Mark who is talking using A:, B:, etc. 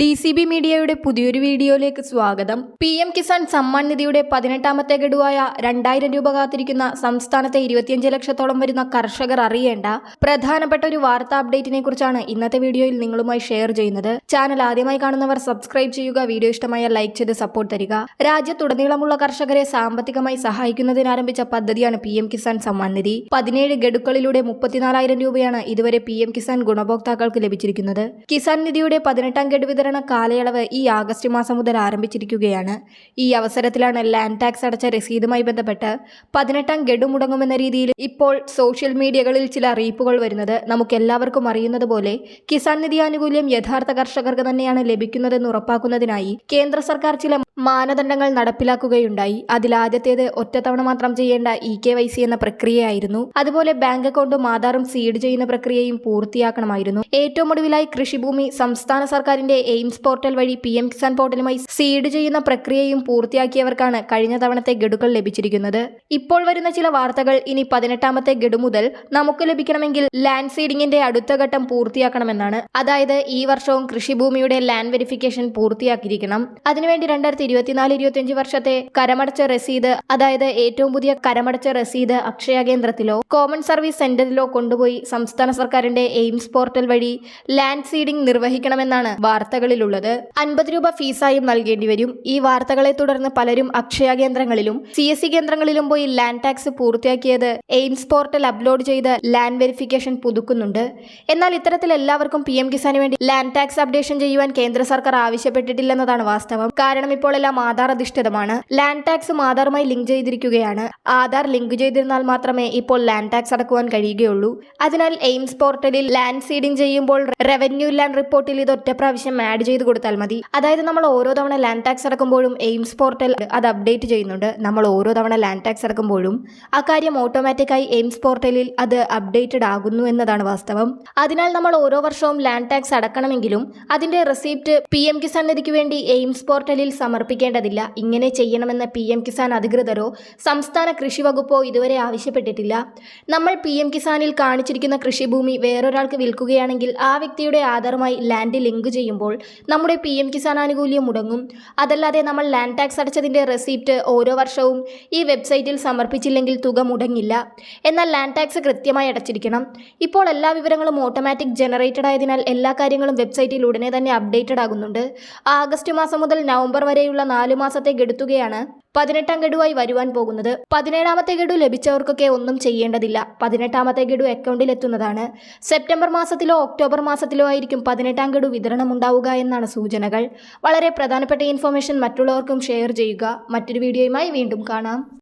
A: D C B മീഡിയയുടെ പുതിയൊരു വീഡിയോയിലേക്ക് സ്വാഗതം. പി എം കിസാൻ സമ്മാൻ നിധിയുടെ പതിനെട്ടാമത്തെ ഗഡുവായ രണ്ടായിരം രൂപ കാത്തിരിക്കുന്ന സംസ്ഥാനത്തെ ഇരുപത്തിയഞ്ച് ലക്ഷത്തോളം വരുന്ന കർഷകർ അറിയേണ്ട പ്രധാനപ്പെട്ട ഒരു വാർത്താ അപ്ഡേറ്റിനെ കുറിച്ചാണ് ഇന്നത്തെ വീഡിയോയിൽ നിങ്ങളുമായി ഷെയർ ചെയ്യുന്നത്. ചാനൽ ആദ്യമായി കാണുന്നവർ സബ്സ്ക്രൈബ് ചെയ്യുക വീഡിയോ ഇഷ്ടമായ ലൈക്ക് ചെയ്ത് സപ്പോർട്ട് തരിക. രാജ്യത്തുടനീളമുള്ള കർഷകരെ സാമ്പത്തികമായി സഹായിക്കുന്നതിന് ആരംഭിച്ച പദ്ധതിയാണ് പി എം കിസാൻ സമ്മാൻ നിധി. പതിനേഴ് ഗഡുക്കളിലൂടെ മുപ്പത്തിനാലായിരം രൂപയാണ് ഇതുവരെ പി എം കിസാൻ ഗുണഭോക്താക്കൾക്ക് ലഭിച്ചിരിക്കുന്നത്. കിസാൻ നിധിയുടെ പതിനെട്ടാം ഗഡു വിതരണ കാലയളവ് ഈ ആഗസ്റ്റ് മാസം മുതൽ ആരംഭിച്ചിരിക്കുകയാണ്. ഈ അവസരത്തിലാണ് ലാൻഡ് ടാക്സ് അടച്ച രസീതുമായി ബന്ധപ്പെട്ട് പതിനെട്ടാം ഗഡു മുടങ്ങുമെന്ന രീതിയിൽ ഇപ്പോൾ സോഷ്യൽ മീഡിയകളിൽ ചില അറിയിപ്പുകൾ വരുന്നത് നമുക്കെല്ലാവർക്കും അറിയുന്നത് പോലെ കിസാൻ നിധി ആനുകൂല്യം യഥാർത്ഥ കർഷകർക്ക് തന്നെയാണ് ലഭിക്കുന്നതെന്ന് ഉറപ്പാക്കുന്നതിനായി കേന്ദ്ര സർക്കാർ ചില മാനദണ്ഡങ്ങൾ നടപ്പിലാക്കുകയുണ്ടായി. അതിലാദ്യത്തേത് ഒറ്റത്തവണ മാത്രം ചെയ്യേണ്ട ഇ കെ വൈ സി എന്ന പ്രക്രിയയായിരുന്നു. അതുപോലെ ബാങ്ക് അക്കൗണ്ടും ആധാറും സീഡ് ചെയ്യുന്ന പ്രക്രിയയും പൂർത്തിയാക്കണമായിരുന്നു. ഏറ്റവും ഒടുവിലായി കൃഷിഭൂമി സംസ്ഥാന സർക്കാരിന്റെ എയിംസ് പോർട്ടൽ വഴി പി എം കിസാൻ പോർട്ടലുമായി സീഡ് ചെയ്യുന്ന പ്രക്രിയയും പൂർത്തിയാക്കിയവർക്കാണ് കഴിഞ്ഞ തവണത്തെ ഗഡുക്കൾ ലഭിച്ചിരിക്കുന്നത്. ഇപ്പോൾ വരുന്ന ചില വാർത്തകൾ ഇനി പതിനെട്ടാമത്തെ ഗഡു മുതൽ നമുക്ക് ലഭിക്കണമെങ്കിൽ ലാൻഡ് സീഡിംഗിന്റെ അടുത്ത ഘട്ടം പൂർത്തിയാക്കണമെന്നാണ്. അതായത് ഈ വർഷവും കൃഷിഭൂമിയുടെ ലാൻഡ് വെരിഫിക്കേഷൻ പൂർത്തിയാക്കിയിരിക്കണം. അതിനുവേണ്ടി രണ്ടായിരത്തി ഇരുപത്തിനാല് ഇരുപത്തിയഞ്ച് വർഷത്തെ കരമടച്ച രസീത് അതായത് ഏറ്റവും പുതിയ കരമടച്ച രസീത് അക്ഷയ കേന്ദ്രത്തിലോ കോമൺ സർവീസ് സെന്ററിലോ കൊണ്ടുപോയി സംസ്ഥാന സർക്കാരിന്റെ എയിംസ് പോർട്ടൽ വഴി ലാൻഡ് സീഡിംഗ് നിർവഹിക്കണമെന്നാണ് വാർത്തകളിലുള്ളത്. അൻപത് രൂപ ഫീസായും നൽകേണ്ടി വരും. ഈ വാർത്തകളെ തുടർന്ന് പലരും അക്ഷയ കേന്ദ്രങ്ങളിലും സി എസ് സി കേന്ദ്രങ്ങളിലും പോയി ലാൻഡ് ടാക്സ് പൂർത്തിയാക്കിയത് എയിംസ് പോർട്ടൽ അപ്ലോഡ് ചെയ്ത് ലാൻഡ് വെരിഫിക്കേഷൻ പുതുക്കുന്നുണ്ട്. എന്നാൽ ഇത്തരത്തിൽ എല്ലാവർക്കും പി എം കിസാന് വേണ്ടി ലാൻഡ് ടാക്സ് അപ്ഡേഷൻ ചെയ്യുവാൻ കേന്ദ്ര സർക്കാർ ആവശ്യപ്പെട്ടിട്ടില്ലെന്നതാണ് വാസ്തവം. കാരണം ഇപ്പോൾ എല്ലാം ആധാർ അധിഷ്ഠിതമാണ് ലാൻഡ് ടാക്സ് ആധാറുമായി ലിങ്ക് ചെയ്തിരിക്കുകയാണ്. ആധാർ ലിങ്ക് ചെയ്തിരുന്നാൽ മാത്രമേ ഇപ്പോൾ ലാൻഡ് ടാക്സ് അടക്കുവാൻ കഴിയുകയുള്ളൂ. അതിനാൽ എയിംസ് പോർട്ടലിൽ ലാൻഡ് സീഡിംഗ് ചെയ്യുമ്പോൾ റവന്യൂ ലാൻഡ് റിപ്പോർട്ടിൽ ഇത് ഒറ്റ പ്രാവശ്യം ആഡ് ചെയ്ത് കൊടുത്താൽ മതി. അതായത് നമ്മൾ ഓരോ തവണ ലാൻഡ് ടാക്സ് അടക്കുമ്പോഴും എയിംസ് പോർട്ടൽ അത് അപ്ഡേറ്റ് ചെയ്യുന്നുണ്ട്. നമ്മൾ ഓരോ തവണ ലാൻഡ് ടാക്സ് അടക്കുമ്പോഴും ആ അക്കാര്യം ഓട്ടോമാറ്റിക്കായി എയിംസ് പോർട്ടലിൽ അത് അപ്ഡേറ്റഡ് ആകുന്നു എന്നതാണ് വാസ്തവം. അതിനാൽ നമ്മൾ ഓരോ വർഷവും ലാൻഡ് ടാക്സ് അടക്കണമെങ്കിലും അതിന്റെ റെസിപ്റ്റ് പി എം കിസാൻ നിധിക്ക് വേണ്ടി എയിംസ് പോർട്ടലിൽ സമർപ്പിക്കേണ്ടതില്ല. ഇങ്ങനെ ചെയ്യണമെന്ന് പി എം കിസാൻ അധികൃതരോ സംസ്ഥാന കൃഷി വകുപ്പോ ഇതുവരെ ആവശ്യപ്പെട്ടിട്ടില്ല. നമ്മൾ പി എം കിസാനിൽ കാണിച്ചിരിക്കുന്ന കൃഷിഭൂമി വേറൊരാൾക്ക് വിൽക്കുകയാണെങ്കിൽ ആ വ്യക്തിയുടെ ആധാറുമായി ലാൻഡ് ലിങ്ക് ചെയ്യുമ്പോൾ നമ്മുടെ പി എം കിസാൻ ആനുകൂല്യം മുടങ്ങും. അതല്ലാതെ നമ്മൾ ലാൻഡ് ടാക്സ് അടച്ചതിന്റെ റെസിപ്റ്റ് ഓരോ വർഷവും ഈ വെബ്സൈറ്റിൽ സമർപ്പിച്ചില്ലെങ്കിൽ തുക മുടങ്ങില്ല. എന്നാൽ ലാൻഡ് ടാക്സ് കൃത്യമായി അടച്ചിരിക്കണം. ഇപ്പോൾ എല്ലാ വിവരങ്ങളും ഓട്ടോമാറ്റിക് ജനറേറ്റഡ് ആയതിനാൽ എല്ലാ കാര്യങ്ങളും വെബ്സൈറ്റിൽ ഉടനെ തന്നെ അപ്ഡേറ്റഡ് ആകുന്നുണ്ട്. ആഗസ്റ്റ് മാസം മുതൽ നവംബർ വരെയുള്ള നാലു മാസത്തെ ഗഡുത്തുകയാണ് പതിനെട്ടാം ഗഡുവായി വരുവാൻ പോകുന്നത് പതിനേഴാമത്തെ ഗഡു ലഭിച്ചവർക്കൊക്കെ ഒന്നും ചെയ്യേണ്ടതില്ല. പതിനെട്ടാമത്തെ ഗഡു അക്കൗണ്ടിൽ എത്തുന്നതാണ് സെപ്റ്റംബർ മാസത്തിലോ ഒക്ടോബർ മാസത്തിലോ ആയിരിക്കും പതിനെട്ടാം ഗഡു വിതരണം ഉണ്ടാവുക എന്നാണ് സൂചനകൾ. വളരെ പ്രധാനപ്പെട്ട ഇൻഫർമേഷൻ മറ്റുള്ളവർക്കും ഷെയർ ചെയ്യുക. മറ്റൊരു വീഡിയോയുമായി വീണ്ടും കാണാം.